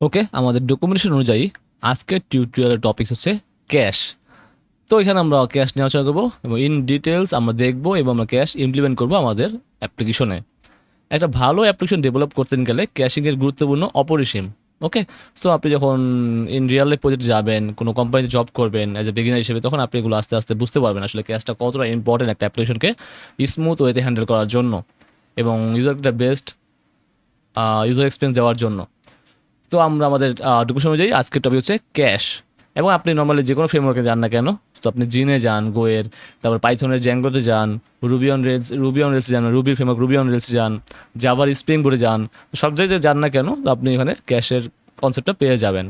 ওকে আমাদের ডকুমেন্টেশন অনুযায়ী আজকের টিউটোরিয়ালের টপিক হচ্ছে ক্যাশ তো এখানে আমরা ক্যাশ নেওয়া চেষ্টা করব এবং ইন ডিটেলস আমরা দেখব এবং আমরা ক্যাশ ইমপ্লিমেন্ট করব আমাদের অ্যাপ্লিকেশনে একটা ভালো অ্যাপ্লিকেশন ডেভেলপ করতে গেলে ক্যাশিংয়ের গুরুত্বপূর্ণ অপরিসীম। ওকে সো আপনি যখন ইন রিয়েল লাইফ প্রজেক্ট যাবেন, কোনো কোম্পানিতে জব করবেন অ্যাজ এ বিগিনার হিসেবে, তখন আপনি এগুলো আস্তে আস্তে বুঝতে পারবেন আসলে ক্যাশটা কতটা ইম্পর্টেন্ট একটা অ্যাপ্লিকেশনকে স্মুথ ওয়েতে হ্যান্ডেল করার জন্য এবং ইউজারটা বেস্ট ইউজার এক্সপিরিয়েন্স দেওয়ার জন্য। তো আমরা আমাদের ডকুমেন্ট অনুযায়ী আজকের টপিক হচ্ছে ক্যাশ। এবং আপনি নর্মালি যে কোনো ফ্রেমওয়ার্কে যান না কেন, তো আপনি জিনে যান গোয়ের তারপর পাইথনের জ্যাঙ্গোতে যান রুবিয়ন রেলস রুবিয়ন রেলস যান রুবির ফ্রেমওয়ার্ক রুবিয়ন রেলস যান জাভার স্প্রিং বোর্ডে যান সব জায়গায় যান না কেন, তো আপনি এখানে ক্যাশের কনসেপ্টটা পেয়ে যাবেন।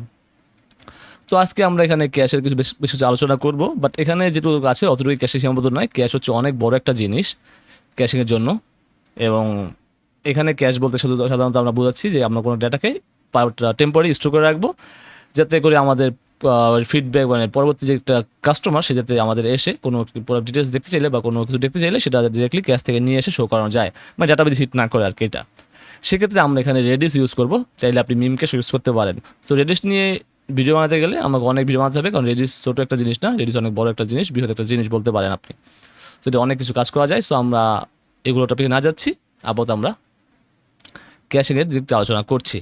তো আজকে আমরা এখানে ক্যাশের কিছু বেশ বেশ কিছু আলোচনা করব বাট এখানে যেটুকু আছে অতটুকু ক্যাশের সীমাবদ্ধ নয়। ক্যাশ হচ্ছে অনেক বড় একটা জিনিস ক্যাশিংয়ের জন্য। এবং এখানে ক্যাশ বলতে শুধু সাধারণত আমরা বোঝাচ্ছি যে আমরা কোনো ডেটাকে টেম্পোরারি স্টোর করে রাখব, যাতে করে আমাদের ফিডব্যাক মানে পরবর্তী যে একটা কাস্টমার সে যাতে আমাদের এসে কোনো ডিটেলস দেখতে চাইলে বা কোনো কিছু দেখতে চাইলে সেটা ডিরেক্টলি ক্যাশ থেকে নিয়ে এসে শো করানো যায়। মানে ডাটাবেজ হিট না করে আর কি এটা। সেক্ষেত্রে আমরা এখানে রেডিস ইউজ করব। চাইলে আপনি মিম ক্যাশ ইউজ করতে পারেন। তো রেডিস নিয়ে ভিডিও বানাতে গেলে আমাকে অনেক ভিডিও বানাতে হবে, কারণ রেডিস ছোটো একটা জিনিস না রেডিস অনেক বড় একটা জিনিস, বৃহৎ একটা জিনিস বলতে পারেন আপনি। সেটা অনেক কিছু কাজ করা যায় সো আমরা এগুলো টপিকে না যাচ্ছি, আপাতত আমরা ক্যাশিংয়ের দিক থেকে আলোচনা করছি।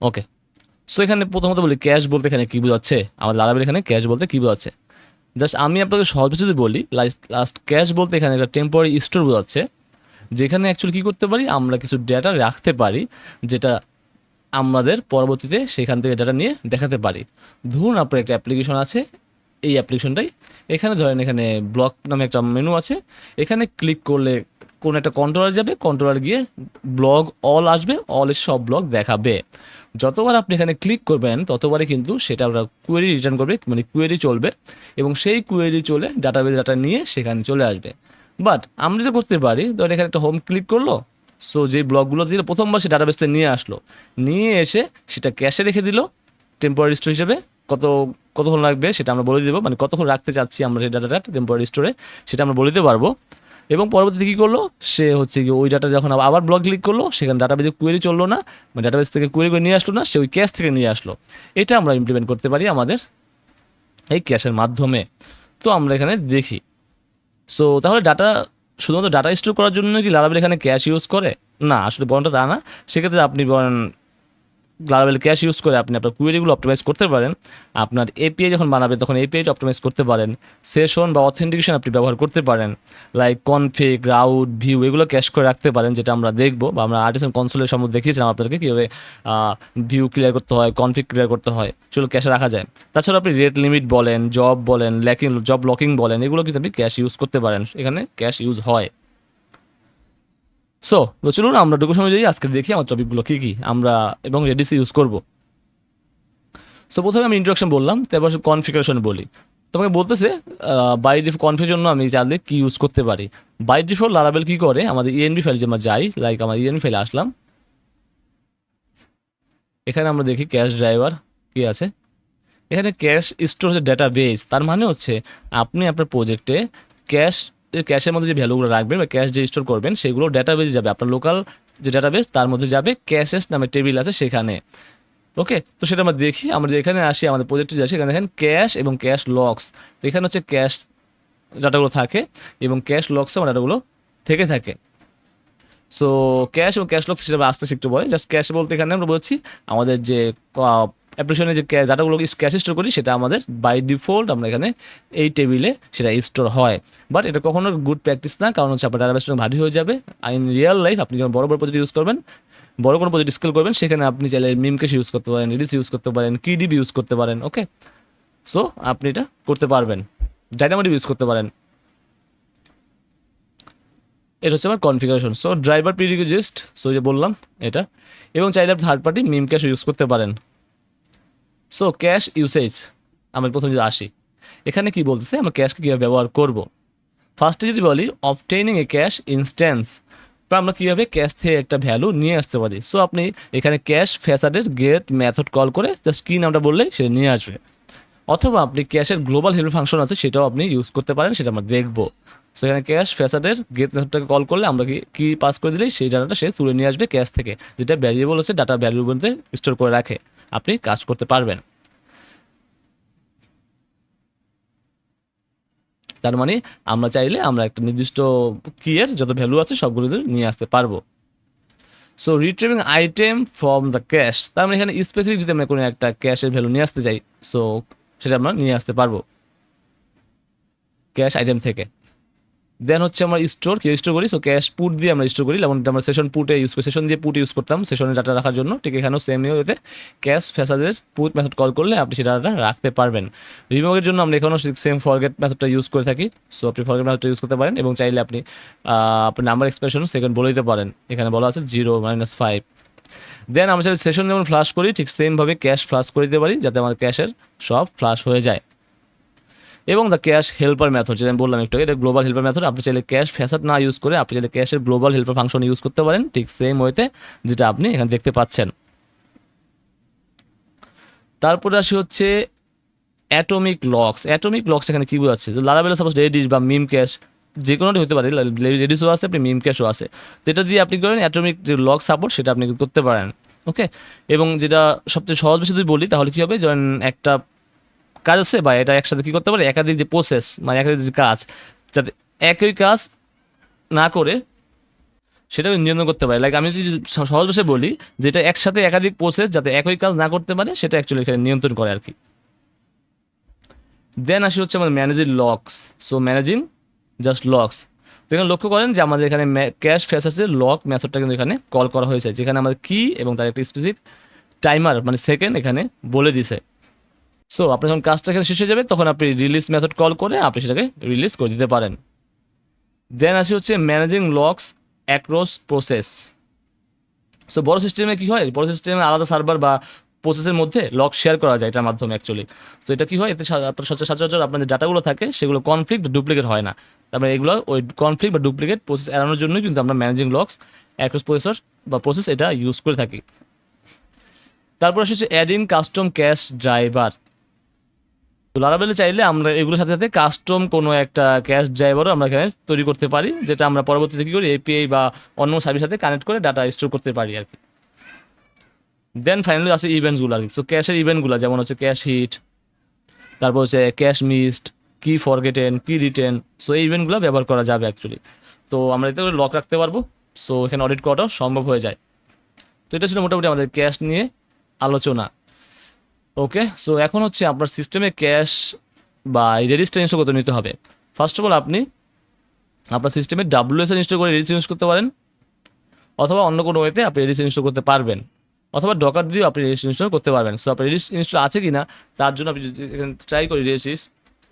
ওকে সো এখানে প্রথমত বলি ক্যাশ বলতে এখানে কী বোঝাচ্ছে? আমাদের লারাবের এখানে ক্যাশ বলতে কী বোঝাচ্ছে? জাস্ট আমি আপনাকে সহজ যদি বলি লাস্ট লাস্ট ক্যাশ বলতে এখানে একটা টেম্পোরারি স্টোর বোঝাচ্ছে, যেখানে অ্যাকচুয়ালি কী করতে পারি? আমরা কিছু ডেটা রাখতে পারি, যেটা আমাদের পরবর্তীতে সেখান থেকে ডেটা নিয়ে দেখাতে পারি। ধরুন আপনার একটা অ্যাপ্লিকেশন আছে, এই অ্যাপ্লিকেশনটাই এখানে ধরেন এখানে ব্লক নামে একটা মেনু আছে। এখানে ক্লিক করলে কোন একটা কন্ট্রোলার যাবে কন্ট্রোলার গিয়ে ব্লগ অল আসবে অলের সব ব্লগ দেখাবে। যতবার আপনি এখানে ক্লিক করবেন, ততবারই কিন্তু সেটা ওরা কোয়েরি রিটার্ন করবে মানে কোয়েরি চলবে এবং সেই কোয়েরি চলে ডাটাবেজ ডাটা নিয়ে সেখানে চলে আসবে। বাট আমরা যেটা করতে পারি ধর এখানে একটা হোম ক্লিক করল সো যে ব্লগগুলো দিল প্রথমবার সে ডাটাবেসতে নিয়ে আসলো, নিয়ে এসে সেটা ক্যাশে রেখে দিল টেম্পোরারি স্টোর হিসেবে, কত, কতক্ষণ লাগবে সেটা আমরা বলে দেবো মানে কতক্ষণ রাখতে চাচ্ছি আমরা সেই ডাটাটা টেম্পোরারি স্টোরে সেটা আমরা বলে দিতে পারব। এবং পরবর্তীতে কী করল? সে হচ্ছে কি ওই ডাটা যখন আবার ব্লগ ক্লিক করল, সেখানে ডাটাবেজে কোয়েরি চলল না মানে ডাটাবেজ থেকে কোয়েরি করে নিয়ে আসলো না, সে ওই ক্যাশ থেকে নিয়ে আসলো। এটা আমরা ইমপ্লিমেন্ট করতে পারি আমাদের এই ক্যাশের মাধ্যমে। তো আমরা এখানে দেখি। সো তাহলে ডাটা শুধুমাত্র ডাটা স্টোর করার জন্য কি লারাবেল এখানে ক্যাশ ইউজ করে? না, আসলে বরণটা তা না। সেক্ষেত্রে আপনি বলেন লারাবেল ক্যাশ ইউজ করে আপনি আপনার কুয়েরিগুলো অপটিমাইজ করতে পারেন। আপনার এপিআই যখন বানাবে তখন এপিআইটা অপটিমাইজ করতে পারেন। সেশন বা অথেন্টিকেশন আপনি ব্যবহার করতে পারেন। লাইক কনফিগ রাউট ভিউ এগুলো ক্যাশ করে রাখতে পারেন, যেটা আমরা দেখব বা আমরা আর্টিসান কনসোলের সম্বন্ধে দেখিয়েছিলাম আপনাদেরকে কীভাবে ভিউ ক্লিয়ার করতে হয় কনফিগ ক্লিয়ার করতে হয়, সেগুলো ক্যাশে রাখা যায়। তাছাড়া আপনি রেট লিমিট বলেন জব বলেন ল্যাকিং জব লকিং বলেন, এগুলো কিন্তু আপনি ক্যাশ ইউজ করতে পারেন। এখানে ক্যাশ ইউজ হয়। সো তো চলুন আমরা সময় যাই, আজকে দেখি আমার টপিকগুলো কী কী, আমরা এবং রেডিসি ইউজ করব। সো প্রথমে আমি ইন্ট্রোডাকশন বললাম, তারপর কনফিগারেশন বলি। তোমাকে বলতেছে বাই ডিফ কনফিগের জন্য আমি জানলে কি ইউজ করতে পারি। বাই ডিফল্ট লারাবেল কী করে? আমাদের ইএনবি ফাইল আমরা যাই লাইক আমার ইএনবি ফাইলে আসলাম। এখানে আমরা দেখি ক্যাশ ড্রাইভার কি আছে। এখানে ক্যাশ স্টোর হচ্ছে ডেটা বেস তার মানে হচ্ছে আপনি আপনার প্রজেক্টে ক্যাশ ক্যাশের মধ্যে যে ভ্যালুগুলো রাখবেন বা ক্যাশ যে স্টোর করবেন, সেগুলো ডেটাবেজে যাবে। আপনার লোকাল যে ডেটাবেস তার মধ্যে যাবে ক্যাশেস নামে টেবিল আছে সেখানে। ওকে তো সেটা আমরা দেখি। আমরা এখানে আসি, আমাদের প্রজেক্টে যাচ্ছি। সেখানে দেখেন ক্যাশ এবং ক্যাশ লক্স তো এখানে হচ্ছে ক্যাশ ডাটাগুলো থাকে এবং ক্যাশ লক্সে আমার ডাটাগুলো থেকে থাকে। সো ক্যাশ এবং ক্যাশ লক্স সেটা আসতে শিখতে বলে। জাস্ট ক্যাশ বলতে এখানে আমরা বলছি আমাদের যে অ্যাপ্লিকেশনে যে ডাটাগুলো ক্যাশ স্টোর করি, সেটা আমাদের বাই ডিফল্ট আমরা এখানে এই টেবিলে সেটা স্টোর হয়। বাট এটা কখনো গুড প্র্যাকটিস না, কারণ হচ্ছে আপনার ডাটাবেসটা ভারী হয়ে যাবে। ইন রিয়েল লাইফ আপনি যখন বড় বড় প্রজেক্ট ইউজ করবেন, বড় কোনো প্রজেক্ট স্কেল করবেন, সেখানে আপনি চাইলে মিমকেশ ইউজ করতে পারেন রিডিস ইউজ করতে পারেন কিডিবি ইউজ করতে পারেন ওকে সো আপনি এটা করতে পারবেন। ডাইনামোডিব ইউজ করতে পারেন। এটা হচ্ছে আমার configuration so driver prerequisites so যে বললাম এটা। এবং চাইলে থার্ড পার্টি মিম ক্যাশ ইউজ করতে পারেন। সো ক্যাশ ইউসেজ আমরা প্রথমে যদি আসি, এখানে কি বলতেছে, আমরা ক্যাশকে কীভাবে ব্যবহার করব? ফার্স্টে যদি বলি অবটেইনিং এ ক্যাশ ইনস্ট্যান্স তো আমরা কীভাবে ক্যাশ থেকে একটা ভ্যালু নিয়ে আসতে পারি? সো আপনি এখানে ক্যাশ ফ্যাসাডের গেট মেথড কল করে জাস্ট কি নামটা বললেই সেটা নিয়ে আসবে। অথবা আপনি ক্যাশের গ্লোবাল হেল্প ফাংশন আছে, সেটাও আপনি ইউজ করতে পারেন, সেটা আমরা দেখব। সো এখানে ক্যাশ ফ্যাসাডের গেট মেথডটাকে কল করলে আমরা কি কি পাস করে দিলেই সেই ডাটাটা সে তুলে নিয়ে আসবে ক্যাশ থেকে, যেটা ভ্যারিয়েবল হচ্ছে ডাটা ভ্যারিয়েবলতে স্টোর করে রাখে। আপনি কাজ করতে পারবেন। তার মানে আমরা চাইলে আমরা একটা নির্দিষ্ট কিয়ের যত ভ্যালু আছে সবগুলো নিয়ে আসতে পারব। So retrieving item from the cache তার মানে এখানে স্পেসিফিক যদি আমরা কোনো একটা ক্যাশের ভ্যালু নিয়ে আসতে চাই সো সেটা আমরা নিয়ে আসতে পারব। ক্যাশ আইটেম থেকে। দেন হচ্ছে আমরা স্টোর কি স্টোর করি সো ক্যাশ পুট দিয়ে আমরা স্টোর করি। যেমন আমরা সেশন পুটে ইউজ করি সেশন দিয়ে পুট ইউজ করতাম সেশনে ডাটা রাখার জন্য। ঠিক এখানেও সেম ইয়েতে ক্যাশ ফ্যাসাদের পুট মেথড কল করলে আপনি সেই ডাটাটা রাখতে পারবেন। রিমুভের জন্য আমরা এখানেও সেম ফরগেট মেথডটা ইউজ করে থাকি। সো আপনি ফরগেট মেথডটা ইউজ করতে পারেন এবং চাইলে আপনি আপনার নাম্বার এক্সপ্রেশন সেকেন্ড বলে দিতে পারেন। এখানে বলা আছে জিরো মাইনাস ফাইভ দেন আমরা সেশন যেমন ফ্লাশ করি, ঠিক সেমভাবে ক্যাশ ফ্লাশ করে দিতে পারি, যাতে আমাদের ক্যাশের সব ফ্লাশ হয়ে যায়। এবং দ্য ক্যাশ হেল্পার মেথড যেটা আমি বললাম একটু এটা গ্লোবাল হেল্পার মেথড আপনি চাইলে ক্যাশ ফ্যাসাদ না ইউজ করে আপনি চাইলে ক্যাশের গ্লোবাল হেল্পার ফাংশন ইউজ করতে পারেন, ঠিক সেম ওয়েতে যেটা আপনি এখানে দেখতে পাচ্ছেন। তারপরে আসি হচ্ছে অ্যাটমিক লক্স অ্যাটমিক লক্স এখানে কি বোঝাচ্ছে? লারাবেলা সাপোজ রেডিস বা মিম ক্যাশ যে কোনোটি হতে পারে রেডিসও আছে, আপনি মিম ক্যাশও আছে। তো এটা দিয়ে আপনি করেন অ্যাটমিক যে লক সাপোর্ট সেটা আপনি করতে পারেন ওকে এবং যেটা সবচেয়ে সহজ বেশি যদি বলি, তাহলে কী হবে? ধরেন একটা কাজ আছে বা এটা একসাথে কী করতে পারে? একাধিক যে প্রসেস মানে একাধিক যে কাজ, যাতে একই কাজ না করে সেটাকে নিয়ন্ত্রণ করতে পারে। লাইক আমি যদি সহজ ভাষায় বলি, যেটা একসাথে একাধিক প্রসেস যাতে একই কাজ না করতে পারে, সেটা অ্যাকচুয়ালি এখানে নিয়ন্ত্রণ করে আর কি দেন আসি হচ্ছে আমাদের managing locks so managing just locks তো এখানে লক্ষ্য করেন যে আমাদের এখানে ক্যাশ ফেসাসের লক মেথডটা কিন্তু এখানে কল করা হয়েছে। যেখানে আমাদের কি এবং তার একটা স্পেসিফিক টাইমার মানে সেকেন্ড এখানে বলে দিছে। সো আপনার যখন কাজটা এখানে শেষ হয়ে যাবে, তখন আপনি রিলিজ মেথড কল করে আপনি সেটাকে রিলিজ করে দিতে পারেন। দেন আসি হচ্ছে managing locks across process so বড় সিস্টেমে কী হয়? বড় সিস্টেমে আলাদা সার্ভার বা প্রসেসের মধ্যে লক শেয়ার করা যায় এটার মাধ্যমে অ্যাকচুয়ালি তো এটা কি হয়? এতে আপনার সচরাচর সচরাচর আপনার যে ডাটাগুলো থাকে, সেগুলো কনফ্লিক্ট ডুপ্লিকেট হয় না। তারপরে এগুলো ওই কনফ্লিক্ট বা ডুপ্লিকেট প্রসেস এড়ানোর জন্যই কিন্তু আমরা ম্যানেজিং লকস অ্যাক্রস প্রসেসর বা প্রসেস এটা ইউজ করে থাকি। তারপর অ্যাডিং কাস্টম ক্যাশ ড্রাইভার তো লারাবেলে চাইলে আমরা এগুলোর সাথে সাথে কাস্টম কোনো একটা ক্যাশ ড্রাইভারও আমরা এখানে তৈরি করতে পারি, যেটা আমরা পরবর্তীতে কী করি এপিআই বা অন্য সার্ভিস সাথে কানেক্ট করে ডাটা স্টোর করতে পারি আর কি। দেন ফাইনালি আছে ইভেন্টসগুলো আর কি। সো ক্যাশের ইভেন্টগুলো যেমন হচ্ছে ক্যাশ হিট তারপর হচ্ছে ক্যাশ মিসড কি ফরগেটেন কি রিটেন সো এই ইভেন্টগুলো ব্যবহার করা যাবে অ্যাকচুয়ালি তো আমরা এতে লক রাখতে পারব সো এখানে অডিট করাটাও সম্ভব হয়ে যায়। তো এটা ছিল মোটামুটি আমাদের ক্যাশ নিয়ে আলোচনা। ওকে সো এখন হচ্ছে আপনার সিস্টেমে ক্যাশ বা রেজিস্টার ইনস্টল করতে নিতে হবে। ফার্স্ট অফ অল আপনি আপনার সিস্টেমে ডাব্লিউএস ইনস্টল করে রেজিস্টার ইউজ করতে পারেন, অথবা অন্য কোনো ওয়েতে আপনি রেজিস্টার ইনস্টল করতে পারবেন, অথবা ডকার দিয়েও আপনি রেজিস্টার ইনস্টল করতে পারবেন। সো আপনার রেজিস্টার ইনস্টল আছে কি না তার জন্য আপনি যদি এখানে ট্রাই করি রেজিস্ট্রিস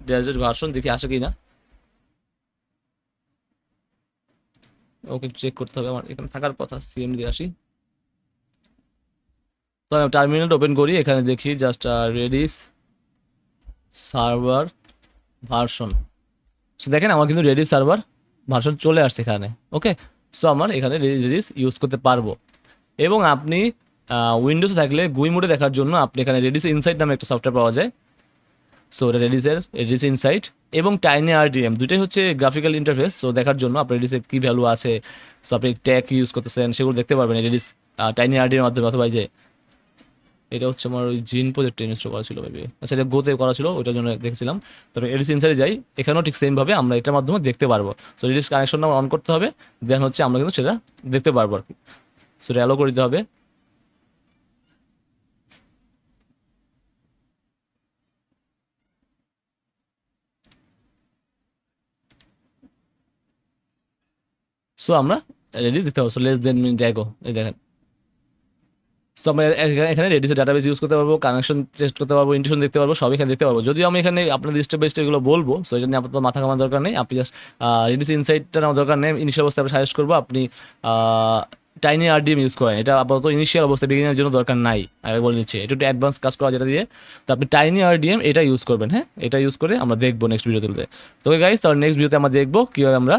ডেজার্ট ভার্সন দেখি আসে কি না ওকে চেক করতে হবে আমার, এখানে থাকার কথা সিএম দিয়ে আসি। তো আমি টার্মিনাল ওপেন করি, এখানে দেখি just Redis server version so দেখেন আমার কিন্তু রেডিস সার্ভার ভার্সন চলে আসছে এখানে ওকে সো আমার এখানে রেডিস রেডিস ইউজ করতে পারব। এবং আপনি উইন্ডোজে থাকলে গুই মোডে দেখার জন্য আপনি এখানে রেডিস ইনসাইট নামে একটা সফটওয়্যার পাওয়া যায়। সো এটা রেডিসের রেডিস ইনসাইট এবং টাইনি আরডিএম দুটোই হচ্ছে গ্রাফিক্যাল ইন্টারফেস সো দেখার জন্য আপনার রেডিসের কী ভ্যালু আছে? সো আপনি ট্যাগ ইউজ করতেছেন, সেগুলো দেখতে পারবেন রেডিস টাইনি আরডিএর মাধ্যমে অথবা যে এটা হচ্ছে আমার ওই জিন প্রজেক্টে ইনস্টল করা ছিল মেবি আচ্ছা এটা গোতে করা ছিল, ওইটার জন্য দেখেছিলাম। তবে এডিস ইনসাইডে যাই, এখানেও ঠিক সেমভাবে আমরা এটার মাধ্যমে দেখতে পারব। সো রেডিস কানেকশনটা অন করতে হবে দেন হচ্ছে আমরা কিন্তু সেটা দেখতে পারব আর কি। সো এটা অ্যালো করে দিতে হবে। সো আমরা রেডিস দিতে পারব। সো লেস দেন মিনিট এই দেখেন। সো আমরা এখানে- রেডিসের ডাটাবেস ইউজ করতে পারব কানেকশন টেস্ট করতে পারব ইন্টিউশন দেখতে পারব সব এখানে দেখতে পারব। যদিও আমি এখানে আপনাদের স্টেপ বাই স্টেপ এগুলো বলব সো এটা নিয়ে আপাতত মাথা কামার দরকার নেই। আপনি জাস্ট রেডিস ইনসাইটটা নেওয়ার দরকার নেই। ইনিশিয়াল অবস্থায় আমি সাজেস্ট করব, আপনি টাইনি আরডিএম ইউজ করেন। এটা আপাতত ইনিশিয়াল অবস্থায় বিগিনের জন্য দরকার নাই, আগে বলে দিচ্ছি। এটা একটু অ্যাডভান্স কাজ করা যেটা দিয়ে। তো আপনি টাইনি আরডিএম এটা ইউজ করবেন হ্যাঁ? এটা ইউজ করে আমরা দেখব নেক্সট ভিডিওতে তো। গাইজ তাহলে নেক্সট ভিডিওতে আমরা দেখব, কীভাবে আমরা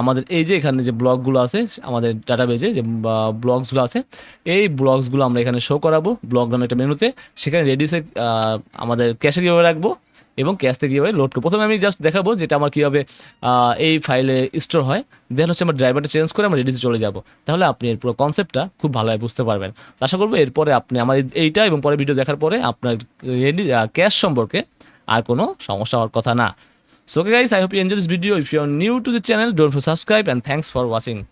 আমাদের এই যে এখানে যে ব্লগগুলো আছে, আমাদের ডাটাবেজে যে ব্লগসগুলো আছে, এই ব্লগসগুলো আমরা এখানে শো করাবো, ব্লগ নামে একটা মেনুতে। সেখানে রেডিসে আমাদের ক্যাশে কীভাবে রাখব এবং ক্যাশ থেকে কীভাবে লোড করব। প্রথমে আমি জাস্ট দেখাবো যেটা আমার কীভাবে এই ফাইলে স্টোর হয়। দেন হচ্ছে আমার ড্রাইভারটা চেঞ্জ করে আমরা রেডিসে চলে যাব। তাহলে আপনি এর পুরো কনসেপ্টটা খুব ভালোভাবে বুঝতে পারবেন। আশা করব এরপরে আপনি আমার এই- এইটা এবং পরে ভিডিও দেখার পরে আপনার রেডি ক্যাশ সম্পর্কে আর কোনো সমস্যা হওয়ার কথা না। So okay guys, I hope you enjoyed this video. If you are new to the channel, don't forget to subscribe and thanks for watching.